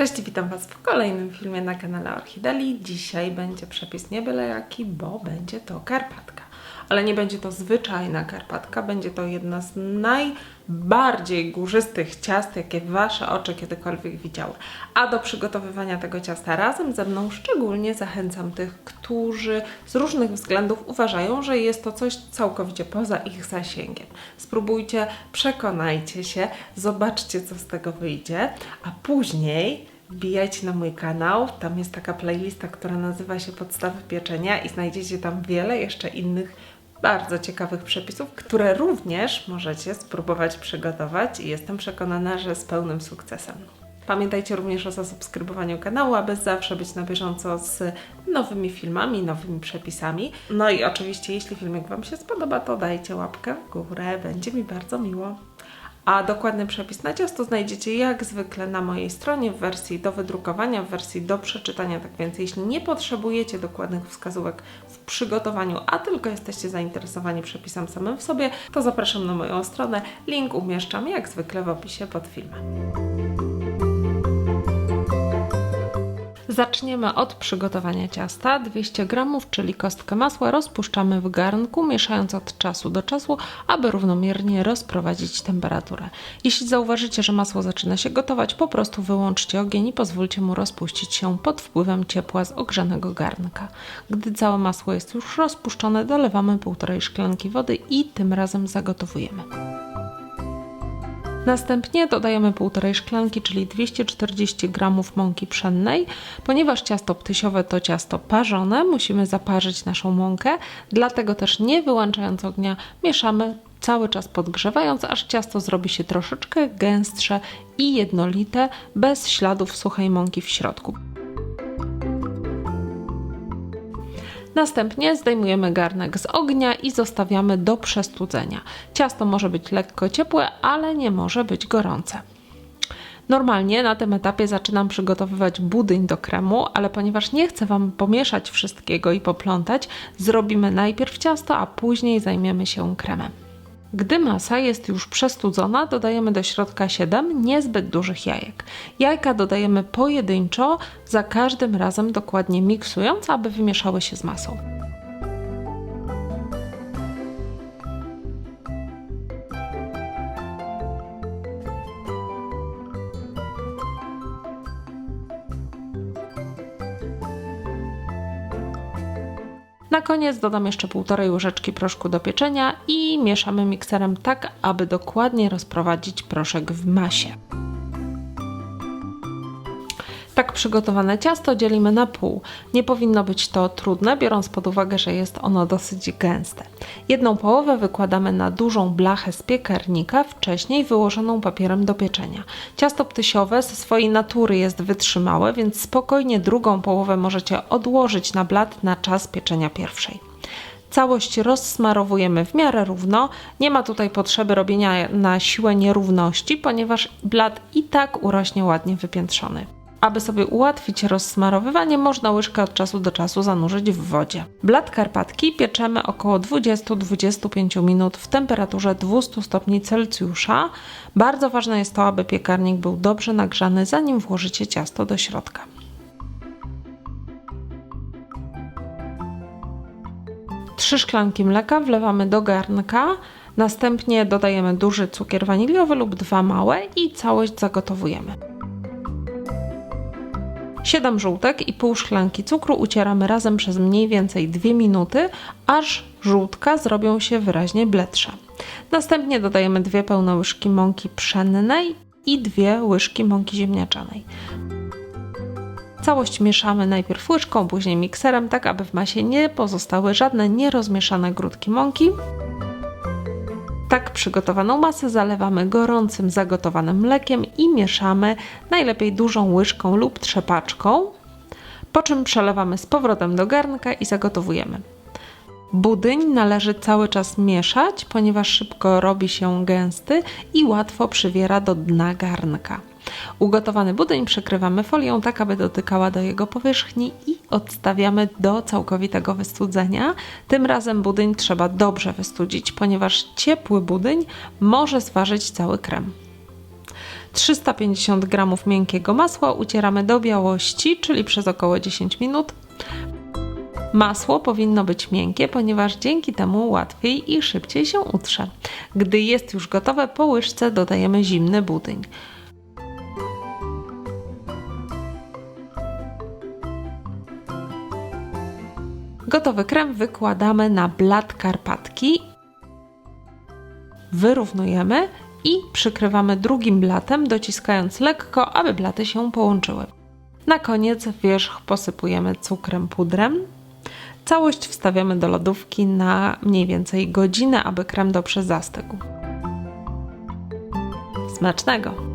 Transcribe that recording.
Cześć, witam Was w kolejnym filmie na kanale Orchideli. Dzisiaj będzie przepis nie byle jaki, bo będzie to karpatka. Ale nie będzie to zwyczajna karpatka, będzie to jedna z najbardziej górzystych ciast, jakie Wasze oczy kiedykolwiek widziały. A do przygotowywania tego ciasta razem ze mną szczególnie zachęcam tych, którzy z różnych względów uważają, że jest to coś całkowicie poza ich zasięgiem. Spróbujcie, przekonajcie się, zobaczcie, co z tego wyjdzie, a później wbijajcie na mój kanał. Tam jest taka playlista, która nazywa się Podstawy pieczenia i znajdziecie tam wiele jeszcze innych bardzo ciekawych przepisów, które również możecie spróbować przygotować i jestem przekonana, że z pełnym sukcesem. Pamiętajcie również o zasubskrybowaniu kanału, aby zawsze być na bieżąco z nowymi filmami, nowymi przepisami. No i oczywiście, jeśli filmik Wam się spodoba, to dajcie łapkę w górę, będzie mi bardzo miło. A dokładny przepis na ciasto znajdziecie jak zwykle na mojej stronie w wersji do wydrukowania, w wersji do przeczytania. Tak więc, jeśli nie potrzebujecie dokładnych wskazówek w przygotowaniu, a tylko jesteście zainteresowani przepisem samym w sobie, to zapraszam na moją stronę. Link umieszczam jak zwykle w opisie pod filmem. Zaczniemy od przygotowania ciasta. 200 g, czyli kostkę masła, rozpuszczamy w garnku, mieszając od czasu do czasu, aby równomiernie rozprowadzić temperaturę. Jeśli zauważycie, że masło zaczyna się gotować, po prostu wyłączcie ogień i pozwólcie mu rozpuścić się pod wpływem ciepła z ogrzanego garnka. Gdy całe masło jest już rozpuszczone, dolewamy półtorej szklanki wody i tym razem zagotowujemy. Następnie dodajemy półtorej szklanki, czyli 240 g mąki pszennej. Ponieważ ciasto ptysiowe to ciasto parzone, musimy zaparzyć naszą mąkę, dlatego też nie wyłączając ognia mieszamy cały czas podgrzewając, aż ciasto zrobi się troszeczkę gęstsze i jednolite, bez śladów suchej mąki w środku. Następnie zdejmujemy garnek z ognia i zostawiamy do przestudzenia. Ciasto może być lekko ciepłe, ale nie może być gorące. Normalnie na tym etapie zaczynam przygotowywać budyń do kremu, ale ponieważ nie chcę Wam pomieszać wszystkiego i poplątać, zrobimy najpierw ciasto, a później zajmiemy się kremem. Gdy masa jest już przestudzona, dodajemy do środka 7 niezbyt dużych jajek. Jajka dodajemy pojedynczo, za każdym razem dokładnie miksując, aby wymieszały się z masą. Na koniec dodam jeszcze półtorej łyżeczki proszku do pieczenia i mieszamy mikserem tak, aby dokładnie rozprowadzić proszek w masie. Tak przygotowane ciasto dzielimy na pół. Nie powinno być to trudne, biorąc pod uwagę, że jest ono dosyć gęste. Jedną połowę wykładamy na dużą blachę z piekarnika, wcześniej wyłożoną papierem do pieczenia. Ciasto ptysiowe ze swojej natury jest wytrzymałe, więc spokojnie drugą połowę możecie odłożyć na blat na czas pieczenia pierwszej. Całość rozsmarowujemy w miarę równo. Nie ma tutaj potrzeby robienia na siłę nierówności, ponieważ blat i tak urośnie ładnie wypiętrzony. Aby sobie ułatwić rozsmarowywanie, można łyżkę od czasu do czasu zanurzyć w wodzie. Blat karpatki pieczemy około 20-25 minut w temperaturze 200 stopni Celsjusza. Bardzo ważne jest to, aby piekarnik był dobrze nagrzany, zanim włożycie ciasto do środka. Trzy szklanki mleka wlewamy do garnka. Następnie dodajemy duży cukier waniliowy lub dwa małe i całość zagotowujemy. 7 żółtek i pół szklanki cukru ucieramy razem przez mniej więcej 2 minuty, aż żółtka zrobią się wyraźnie bledsze. Następnie dodajemy 2 pełne łyżki mąki pszennej i 2 łyżki mąki ziemniaczanej. Całość mieszamy najpierw łyżką, później mikserem, tak aby w masie nie pozostały żadne nierozmieszane grudki mąki. Tak przygotowaną masę zalewamy gorącym, zagotowanym mlekiem i mieszamy najlepiej dużą łyżką lub trzepaczką, po czym przelewamy z powrotem do garnka i zagotowujemy. Budyń należy cały czas mieszać, ponieważ szybko robi się gęsty i łatwo przywiera do dna garnka. Ugotowany budyń przykrywamy folią tak, aby dotykała do jego powierzchni odstawiamy do całkowitego wystudzenia. Tym razem budyń trzeba dobrze wystudzić, ponieważ ciepły budyń może zważyć cały krem. 350 g miękkiego masła ucieramy do białości, czyli przez około 10 minut. Masło powinno być miękkie, ponieważ dzięki temu łatwiej i szybciej się utrze. Gdy jest już gotowe, po łyżce dodajemy zimny budyń. Gotowy krem wykładamy na blat karpatki, wyrównujemy i przykrywamy drugim blatem, dociskając lekko, aby blaty się połączyły. Na koniec wierzch posypujemy cukrem pudrem. Całość wstawiamy do lodówki na mniej więcej godzinę, aby krem dobrze zastygł. Smacznego!